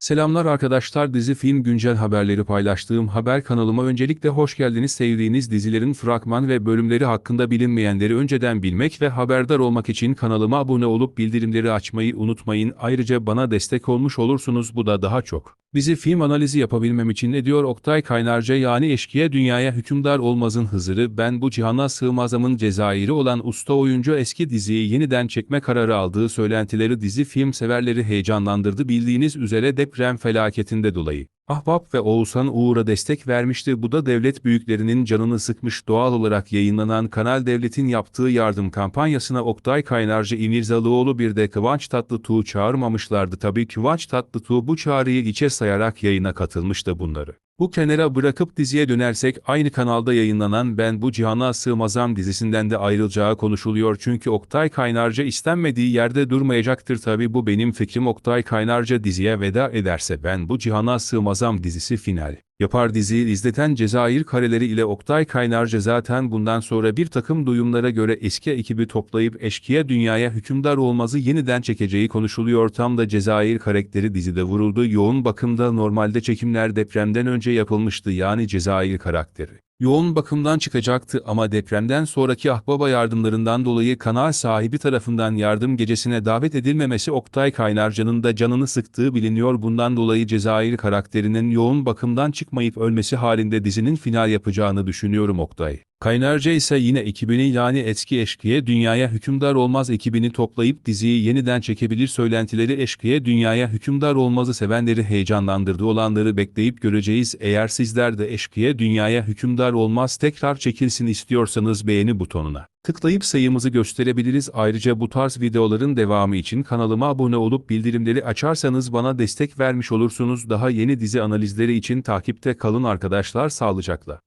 Selamlar arkadaşlar dizi film güncel haberleri paylaştığım haber kanalıma öncelikle hoş geldiniz sevdiğiniz dizilerin fragman ve bölümleri hakkında bilinmeyenleri önceden bilmek ve haberdar olmak için kanalıma abone olup bildirimleri açmayı unutmayın ayrıca bana destek olmuş olursunuz bu da daha çok. Dizi film analizi yapabilmem için ne diyor Oktay Kaynarca yani eşkıya dünyaya hükümdar olmazın Hızır'ı ben bu cihana sığmazamın Cezayir'i olan usta oyuncu eski diziyi yeniden çekme kararı aldığı söylentileri dizi film severleri heyecanlandırdı bildiğiniz üzere deprem felaketinde dolayı. Ahbap ve Oğuzhan Uğur'a destek vermişti. Bu da devlet büyüklerinin canını sıkmış doğal olarak yayınlanan Kanal Devlet'in yaptığı yardım kampanyasına Oktay Kaynarca İmirzalıoğlu bir de Kıvanç Tatlıtuğ çağırmamışlardı. Tabii Kıvanç Tatlıtuğ bu çağrıyı içe sayarak yayına katılmıştı bunları. Bu kenara bırakıp diziye dönersek aynı kanalda yayınlanan Ben Bu Cihana Sığmazam dizisinden de ayrılacağı konuşuluyor çünkü Oktay Kaynarca istenmediği yerde durmayacaktır tabi bu benim fikrim Oktay Kaynarca diziye veda ederse Ben Bu Cihana Sığmazam dizisi final. Yapar diziyi izleten Cezayir kareleri ile Oktay Kaynarca zaten bundan sonra bir takım duyumlara göre eski ekibi toplayıp eşkıya dünyaya hükümdar olmazı yeniden çekeceği konuşuluyor. Tam da Cezayir karakteri dizide vuruldu. Yoğun bakımda normalde çekimler depremden önce yapılmıştı yani Cezayir karakteri. Yoğun bakımdan çıkacaktı ama depremden sonraki Akbaba yardımlarından dolayı kanal sahibi tarafından yardım gecesine davet edilmemesi Oktay Kaynarca'nın da canını sıktığı biliniyor. Bundan dolayı Cezayir karakterinin yoğun bakımdan çıkmayıp ölmesi halinde dizinin final yapacağını düşünüyorum Oktay. Kaynarca ise yine ekibini yani eski eşkıya dünyaya hükümdar olmaz ekibini toplayıp diziyi yeniden çekebilir söylentileri eşkıya dünyaya hükümdar olmazı sevenleri heyecanlandırdı olanları bekleyip göreceğiz. Eğer sizler de eşkıya dünyaya hükümdar olmaz tekrar çekilsin istiyorsanız beğeni butonuna tıklayıp sayımızı gösterebiliriz. Ayrıca bu tarz videoların devamı için kanalıma abone olup bildirimleri açarsanız bana destek vermiş olursunuz. Daha yeni dizi analizleri için takipte kalın arkadaşlar sağlıcakla.